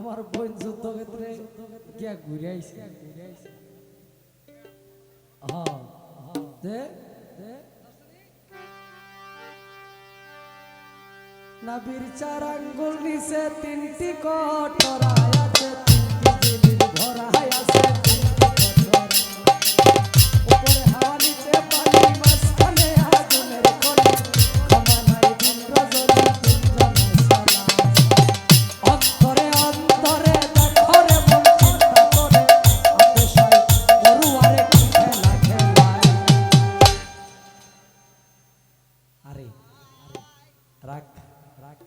আমার বোন যুদ্ধক্ষেত্রে গিয়া ঘুরে আইছে। নাবির চার আঙ্গুল নিচে তিনটি কটরায় রাখ রাখ।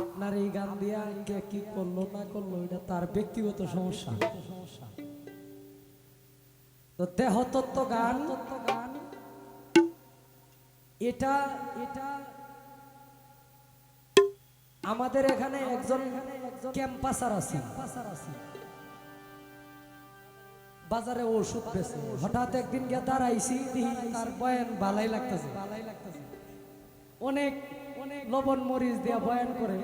আপনার এই গান দিয়া কে কি করল না করল, এটা তার ব্যক্তিগত সমস্যা। সমস্যা তো দেহ তত্ত্ব গান গান এটা এটা আমাদের এখানে একজন ক্যাম্পাসার আছে। বাজারে ওষুধ হঠাৎ একদিন গিয়ে দাঁড়াইছি তার বয়ান ভালাই লাগতেছে ভালাই লাগতেছে। অনেক লবণ মরিচ দিয়া বয়ান করে।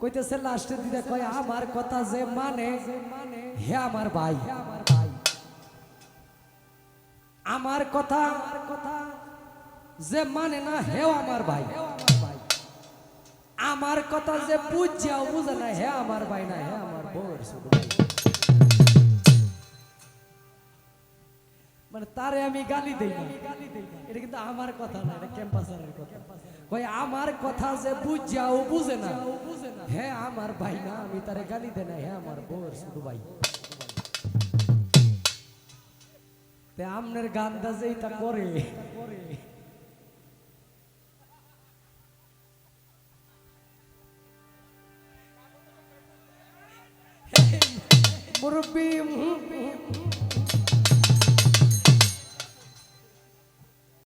কইতেছে লাস্টের দিকে কয়, আমার কথা যে মানে হে আমার ভাই। আমার কথা যে মানে না, হেও আমার ভাই। আমার কথা যে বুঝাও বুঝে না, হে আমার ভাই না, হে আমার বউর মানে তারে আমি গালি দেই না। এটা কিন্তু আমার কথা না, এটা ক্যাম্পাসারের কথা। কই, আমার কথা যে বুঝাও বুঝে না। হ্যাঁ আমার ভাই না, আমি তারে গালি দেই না। হ্যাঁ আমার বউর ছোট ভাই। তে আমনের গানটা যে এটা করে। মুরব্বী।